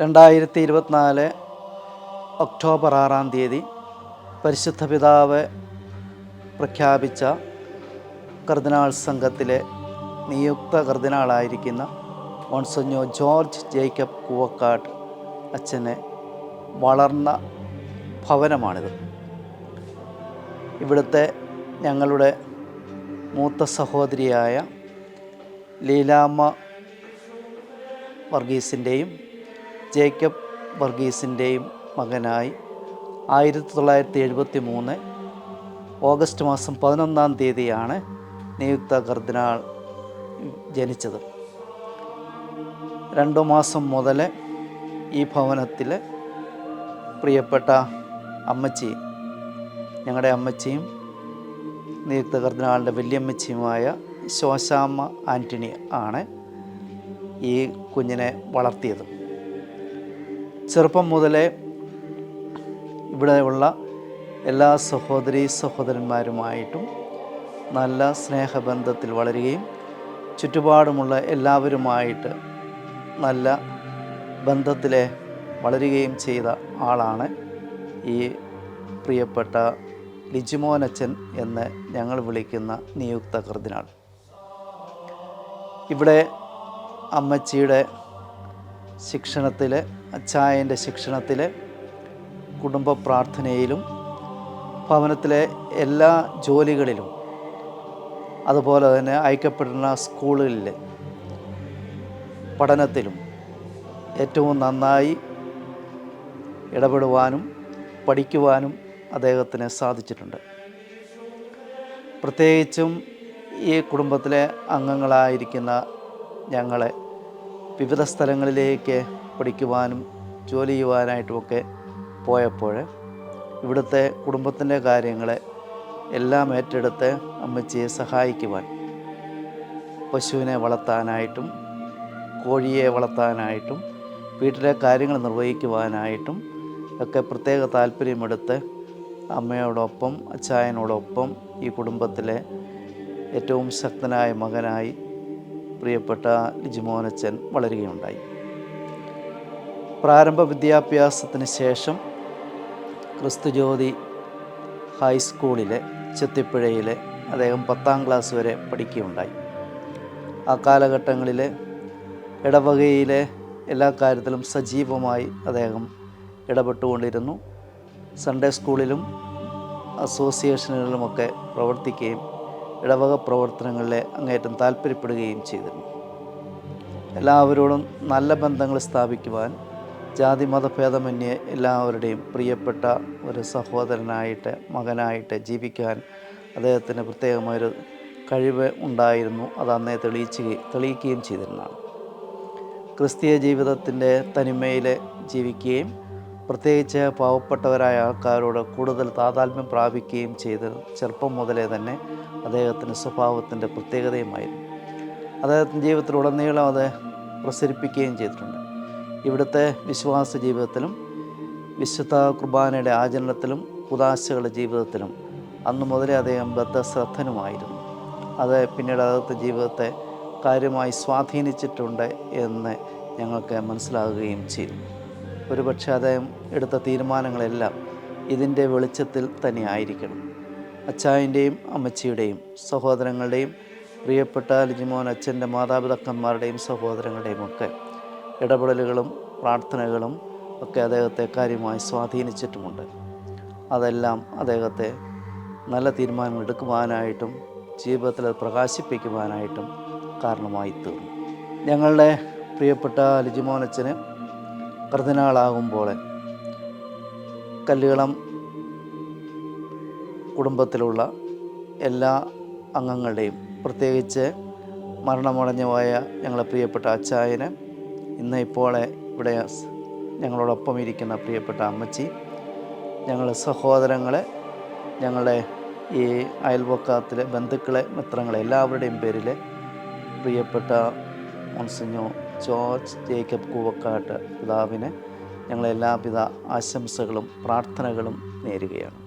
രണ്ടായിരത്തി ഇരുപത്തിനാല് ഒക്ടോബർ ആറാം തീയതി പരിശുദ്ധ പിതാവ് പ്രഖ്യാപിച്ച കർദിനാൾ സംഘത്തിലെ നിയുക്ത കർദിനാളായിരിക്കുന്ന മോൺസഞ്ഞോ ജോർജ് ജേക്കബ് കൂവക്കാട് അച്ഛനെ വളർന്ന ഭവനമാണിത്. ഇവിടുത്തെ ഞങ്ങളുടെ മൂത്ത സഹോദരിയായ ലീലാമ്മ വർഗീസിന്റെയും ജേക്കബ് വർഗീസിന്റെയും മകനായി ആയിരത്തി തൊള്ളായിരത്തി എഴുപത്തി മൂന്ന് ഓഗസ്റ്റ് മാസം പതിനൊന്നാം തീയതിയാണ് നിയുക്ത കർദിനാൾ ജനിച്ചത്. രണ്ടു മാസം മുതൽ ഈ ഭവനത്തിൽ പ്രിയപ്പെട്ട അമ്മച്ചി ഞങ്ങളുടെ അമ്മച്ചിയും നിയുക്ത കർദിനാളിന്റെ വലിയമ്മച്ചിയുമായ ശോശാമ്മ ആന്റണി ആണ് ഈ കുഞ്ഞിനെ വളർത്തിയത്. ചെറുപ്പം മുതലേ ഇവിടെയുള്ള എല്ലാ സഹോദരി സഹോദരന്മാരുമായിട്ടും നല്ല സ്നേഹബന്ധത്തിൽ വളരുകയും ചുറ്റുപാടുമുള്ള എല്ലാവരുമായിട്ട് നല്ല ബന്ധത്തിലെ വളരുകയും ചെയ്ത ആളാണ് ഈ പ്രിയപ്പെട്ട ലിജിമോനച്ചൻ എന്ന് ഞങ്ങൾ വിളിക്കുന്ന നിയുക്ത കർദിനാൾ. ഇവിടെ അമ്മച്ചിയുടെ ശിക്ഷണത്തിൽ അച്ചായന്റെ ശിക്ഷണത്തിൽ കുടുംബ പ്രാർത്ഥനയിലും ഭവനത്തിലെ എല്ലാ ജോലികളിലും അതുപോലെ തന്നെ അയക്കപ്പെടുന്ന സ്കൂളുകളിൽ പഠനത്തിലും ഏറ്റവും നന്നായി ഇടപെടുവാനും പഠിക്കുവാനും അദ്ദേഹത്തിന് സാധിച്ചിട്ടുണ്ട്. പ്രത്യേകിച്ചും ഈ കുടുംബത്തിലെ അംഗങ്ങളായിരിക്കുന്ന ഞങ്ങളെ വിവിധ സ്ഥലങ്ങളിലേക്ക് പഠിക്കുവാനും ജോലി ചെയ്യുവാനായിട്ടുമൊക്കെ പോയപ്പോൾ ഇവിടുത്തെ കുടുംബത്തിന്റെ കാര്യങ്ങളെ എല്ലാം ഏറ്റെടുത്ത് അമ്മച്ചിയെ സഹായിക്കുവാൻ പശുവിനെ വളർത്താനായിട്ടും കോഴിയെ വളർത്താനായിട്ടും വീട്ടിലെ കാര്യങ്ങൾ നിർവഹിക്കുവാനായിട്ടും ഒക്കെ പ്രത്യേക താല്പര്യമെടുത്ത് അമ്മയോടൊപ്പം അച്ചായനോടൊപ്പം ഈ കുടുംബത്തിലെ ഏറ്റവും ശക്തനായ മകനായി പ്രിയപ്പെട്ട ലിജിമോനച്ചൻ വളരുകയുണ്ടായി. പ്രാരംഭ വിദ്യാഭ്യാസത്തിന് ശേഷം ക്രിസ്തുജ്യോതി ഹൈസ്കൂളിലെ ചെത്തിപ്പുഴയിലെ അദ്ദേഹം പത്താം ക്ലാസ് വരെ പഠിക്കുകയുണ്ടായി. ആ കാലഘട്ടങ്ങളിൽ ഇടവകയിലെ എല്ലാ കാര്യത്തിലും സജീവമായി അദ്ദേഹം ഇടപെട്ടുകൊണ്ടിരുന്നു. സൺഡേ സ്കൂളിലും അസോസിയേഷനുകളിലുമൊക്കെ പ്രവർത്തിക്കുകയും ഇടവക പ്രവർത്തനങ്ങളിലെ അങ്ങേറ്റം താല്പര്യപ്പെടുകയും ചെയ്തിരുന്നു. എല്ലാവരോടും നല്ല ബന്ധങ്ങൾ സ്ഥാപിക്കുവാൻ ജാതി മതഭേദമന്യേ എല്ലാവരുടെയും പ്രിയപ്പെട്ട ഒരു സഹോദരനായിട്ട് മകനായിട്ട് ജീവിക്കാൻ അദ്ദേഹത്തിന് പ്രത്യേകമായൊരു കഴിവ് ഉണ്ടായിരുന്നു. അത് അന്നേ തെളിയിച്ചുകയും തെളിയിക്കുകയും ചെയ്തിരുന്നതാണ്. ക്രിസ്തീയ ജീവിതത്തിന്റെ തനിമയിൽ ജീവിക്കുകയും പ്രത്യേകിച്ച് പാവപ്പെട്ടവരായ ആൾക്കാരോട് കൂടുതൽ താതാത്മ്യം പ്രാപിക്കുകയും ചെയ്ത് ചെറുപ്പം മുതലേ തന്നെ അദ്ദേഹത്തിന്റെ സ്വഭാവത്തിന്റെ പ്രത്യേകതയുമായിരുന്നു. അദ്ദേഹത്തിന്റെ ജീവിതത്തിലുടനീളം അത് പ്രസരിപ്പിക്കുകയും ചെയ്തിട്ടുണ്ട്. ഇവിടുത്തെ വിശ്വാസ ജീവിതത്തിലും വിശുദ്ധ കുർബാനയുടെ ആചരണത്തിലും കുദാശകളുടെ ജീവിതത്തിലും അന്നു മുതലേ അദ്ദേഹം ബദ്ധശ്രദ്ധനുമായിരുന്നു. അത് പിന്നീട് അദ്ദേഹത്തെ ജീവിതത്തെ കാര്യമായി സ്വാധീനിച്ചിട്ടുണ്ട് എന്ന് ഞങ്ങൾക്ക് മനസ്സിലാകുകയും ചെയ്തു. ഒരുപക്ഷെ അദ്ദേഹം എടുത്ത തീരുമാനങ്ങളെല്ലാം ഇതിന്റെ വെളിച്ചത്തിൽ തന്നെ ആയിരിക്കണം. അച്ചായന്റെയും അമ്മച്ചിയുടെയും സഹോദരങ്ങളുടെയും പ്രിയപ്പെട്ട ലിജിമോൻ അച്ഛന്റെ മാതാപിതാക്കന്മാരുടെയും സഹോദരങ്ങളുടെയും ഒക്കെ ഇടപെടലുകളും പ്രാർത്ഥനകളും ഒക്കെ അദ്ദേഹത്തെ കാര്യമായി സ്വാധീനിച്ചിട്ടുമുണ്ട്. അതെല്ലാം അദ്ദേഹത്തെ നല്ല തീരുമാനങ്ങൾ എടുക്കുവാനായിട്ടും ജീവിതത്തിൽ അത് പ്രകാശിപ്പിക്കുവാനായിട്ടും കാരണമായി തീർന്നു ഞങ്ങളുടെ പ്രിയപ്പെട്ട ലിജിമോനച്ചന് കർദിനാളാകുമ്പോൾ കല്ലുകളം കുടുംബത്തിലുള്ള എല്ലാ അംഗങ്ങളുടെയും പ്രത്യേകിച്ച് മരണമടഞ്ഞുപോയ ഞങ്ങളെ പ്രിയപ്പെട്ട അച്ചായന് ഇന്ന് ഇപ്പോൾ ഇവിടെ ഞങ്ങളോടൊപ്പം ഇരിക്കുന്ന പ്രിയപ്പെട്ട അമ്മച്ചി ഞങ്ങളുടെ സഹോദരങ്ങളെ ഞങ്ങളുടെ ഈ അയൽവക്കത്തിലെ ബന്ധുക്കളെ മിത്രങ്ങളെ എല്ലാവരുടെയും പേരിൽ പ്രിയപ്പെട്ട മോൺസിഞ്ഞോ ജോർജ് ജേക്കബ് കൂവക്കാട്ട് പിതാവിന് ഞങ്ങളെല്ലാവിധ ആശംസകളും പ്രാർത്ഥനകളും നേരുകയാണ്.